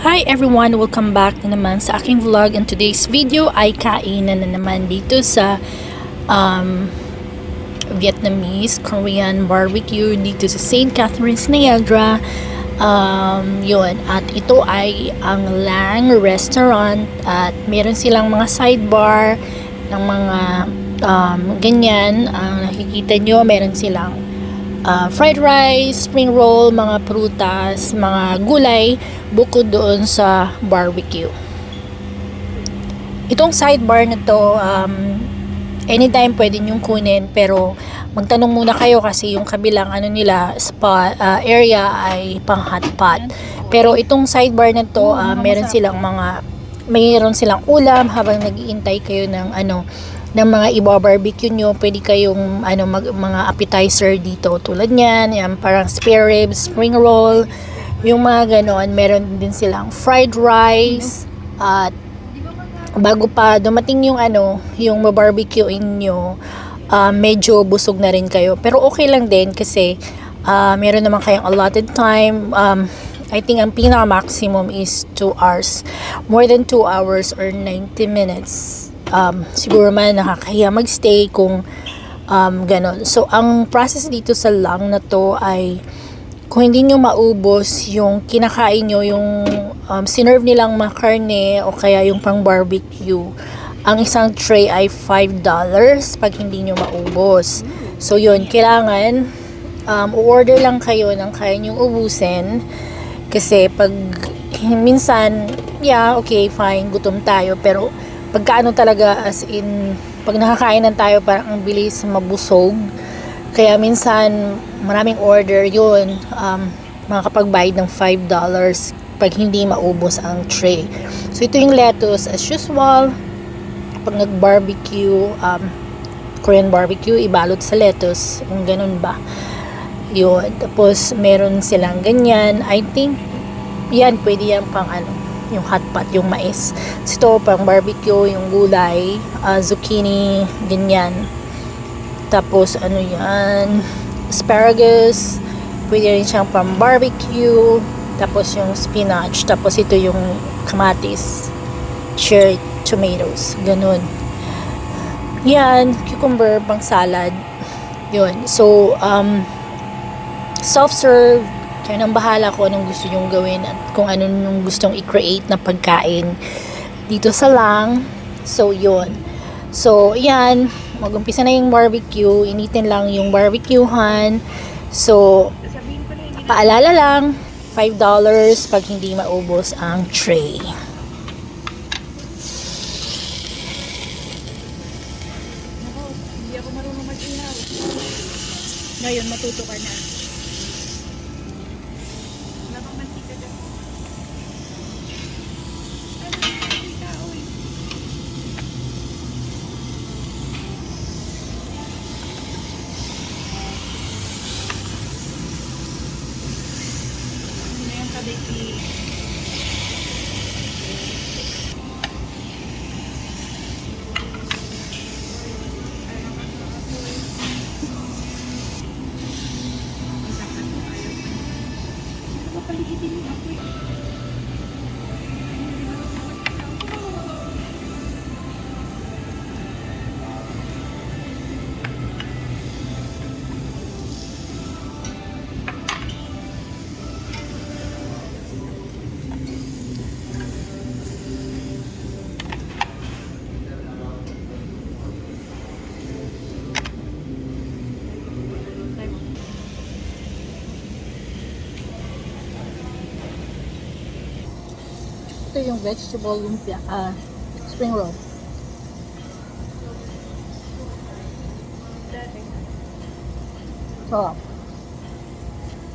Hi everyone! Welcome back na naman sa aking vlog. And today's video ay kainan na naman dito sa um, Vietnamese Korean barbecue dito sa St. Catharines, Niagara. Um, yun. At ito ay ang Lang Restaurant at meron silang mga sidebar ng mga um, ganyan. Ang nakikita nyo, meron silang uh, fried rice, spring roll, mga prutas, mga gulay bukod doon sa barbecue. Itong sidebar na to, um, anytime pwede nyong kunin pero magtanong muna kayo kasi yung kabilang ano nila spot uh, area ay pang hot pot. Pero itong sidebar na to, uh, meron silang mga mayroon silang ulam habang nagiintay kayo ng ano ng mga iba-barbecue nyo, pwede kayong ano, mag, mga appetizer dito tulad niyan, yan, parang spare ribs, spring roll, yung mga ganon. Meron din silang fried rice, at bago pa dumating yung ano, yung barbecue nyo, uh, medyo busog na rin kayo. Pero okay lang din kasi uh, meron naman kayong allotted time. Um, I think ang pinaka-maximum is 2 hours. More than 2 hours or 90 minutes. Um, siguro man nakakahiya magstay kung um, ganon. So, ang process dito sa lang na to ay kung hindi nyo maubos yung kinakain nyo, yung um, sinerve nilang makarne o kaya yung pang barbecue, ang isang tray ay $5 pag hindi nyo maubos. So, yun, kailangan um, order lang kayo ng kaya nyong ubusin kasi pag minsan, yeah, okay, fine, gutom tayo. Pero pagkaano talaga as in, pag nakakainan tayo parang ang bilis mabusog. Kaya minsan, maraming order yun. Um, makakapagbayad ng $5 pag hindi maubos ang tray. So, ito yung lettuce as usual. Pag nag-barbecue, um, Korean barbecue, ibalot sa lettuce. Yung ganun ba. Yun. Tapos, meron silang ganyan. I think, yan, pwede yan pang ano, yung hot pot, yung mais. So, ito, pang barbecue, yung gulay, uh, zucchini, ganyan. Tapos, ano yan, asparagus, pwede rin siyang pang barbecue. Tapos, yung spinach. Tapos, ito yung kamatis, cherry tomatoes, ganun. Yan, cucumber, pang salad. Yun. So, um, self-serve, kayo nang bahala kung anong gusto nyong gawin at kung ano yung gustong i-create na pagkain dito sa lang. So, yun. So, yan. Mag-umpisa na yung barbecue. Initin lang yung barbecuehan. So, paalala lang, $5 pag hindi maubos ang tray. Ngayon, matuto ka na. Ito yung vegetable lumpia, ah, spring roll. Sarap.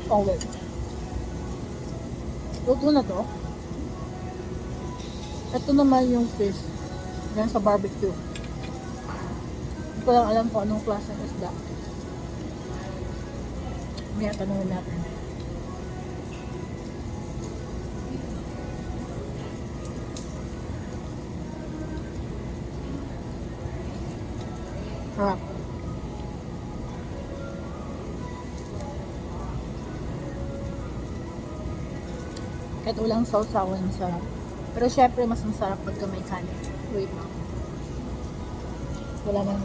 Oh, wait. Luto na to. Ito naman yung fish. Yan sa barbecue. Hindi ko lang alam kung anong klase ng isda. May tanungin natin. Sarap. Kahit walang sausawan, masarap. Pero syempre, mas masarap pagka may kanin. Wait lang. Wala nang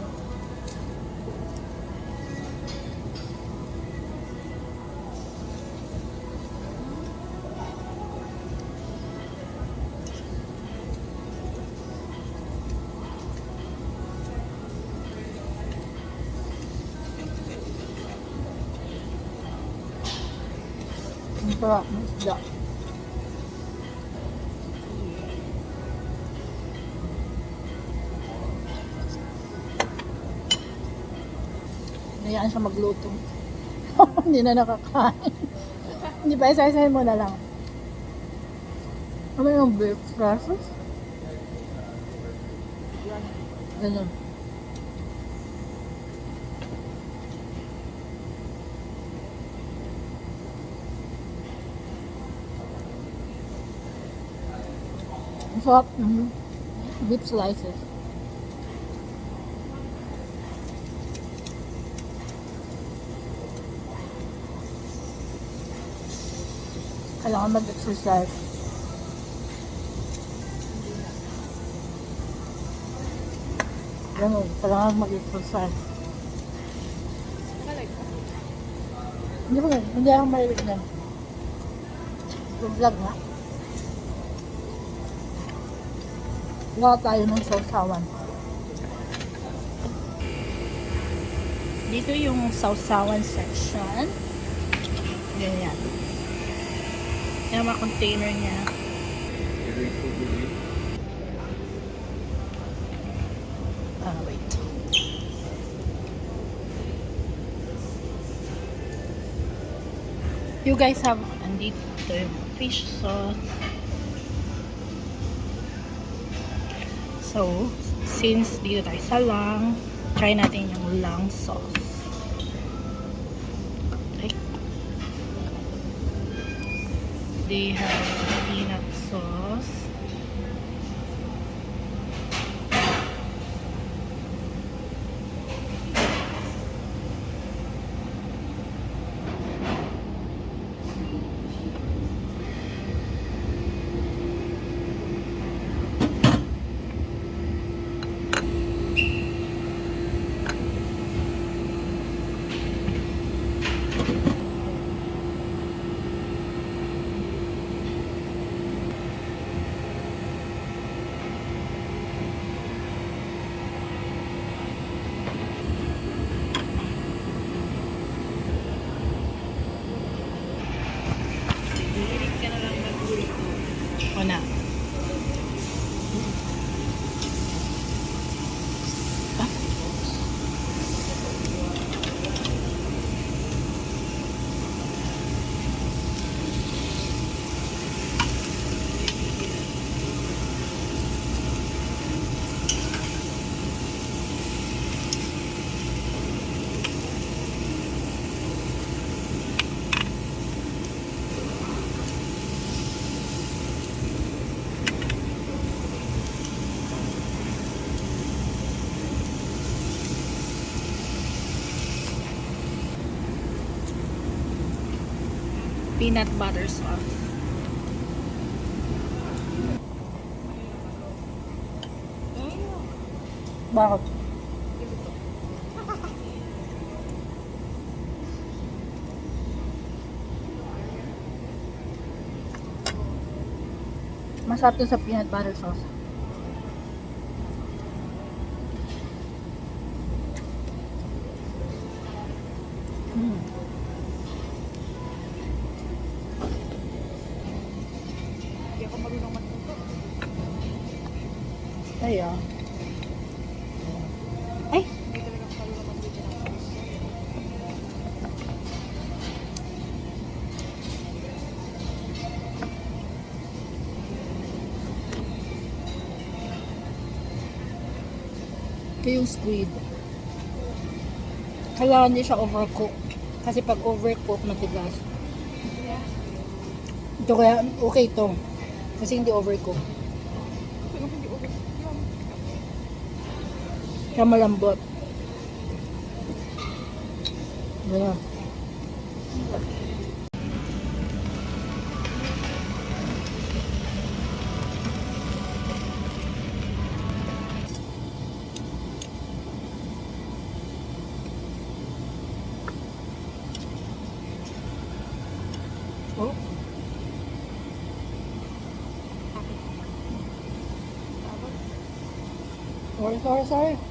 sarap ng isda. Hayaan siya magluto. Hindi na nakakain. Hindi pa isa mo na lang. Ano yung beef process? Ganun. Ang sarap ng beef slices. Kailangan mag-exercise. Ganun, kailangan mag-exercise. Hindi ba ganun? Hindi ako mahilig na. Vlog nga. Gawa tayo ng sausawan. Dito yung sausawan section. Ganyan. Yan mga container niya. Ah, wait. You guys have, andito yung fish sauce. So, since dito tayo sa lang, try natin yung lang sauce. They have peanut sauce. Hihilig ka na lang mag-ulito. O na. Ah? Peanut butter sauce. Bakit? Masarap to sa peanut butter sauce. Mm. Ay, ah. Ay! Ito yung squid. Kailangan hindi siya overcook. Kasi pag overcook, matigas. Ito kaya, okay to. Kasi hindi overcook. Siya malambot. Ayan. Oh. Sorry, sorry, sorry.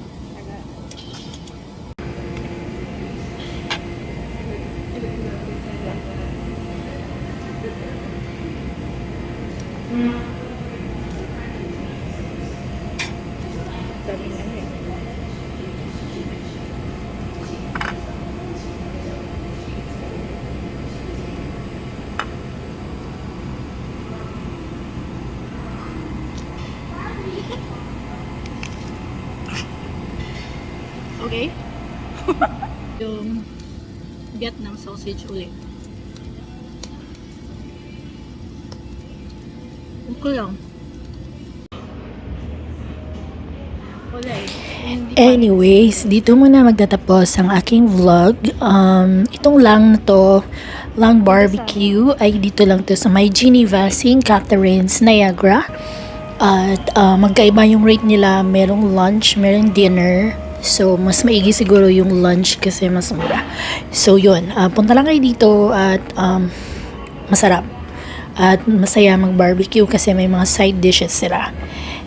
yung Vietnam sausage ulit. Okay lang. Anyways, dito muna magtatapos ang aking vlog. Um, itong lang na to, lang barbecue, ay dito lang to sa may Geneva, St. Catherine's, Niagara. At uh, magkaiba yung rate nila. Merong lunch, merong dinner. So, mas maigi siguro yung lunch kasi mas mura. So, yun. Uh, punta lang kayo dito at um, masarap. At masaya mag-barbecue kasi may mga side dishes sila.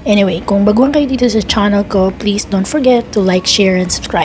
Anyway, kung baguhan kayo dito sa channel ko, please don't forget to like, share, and subscribe.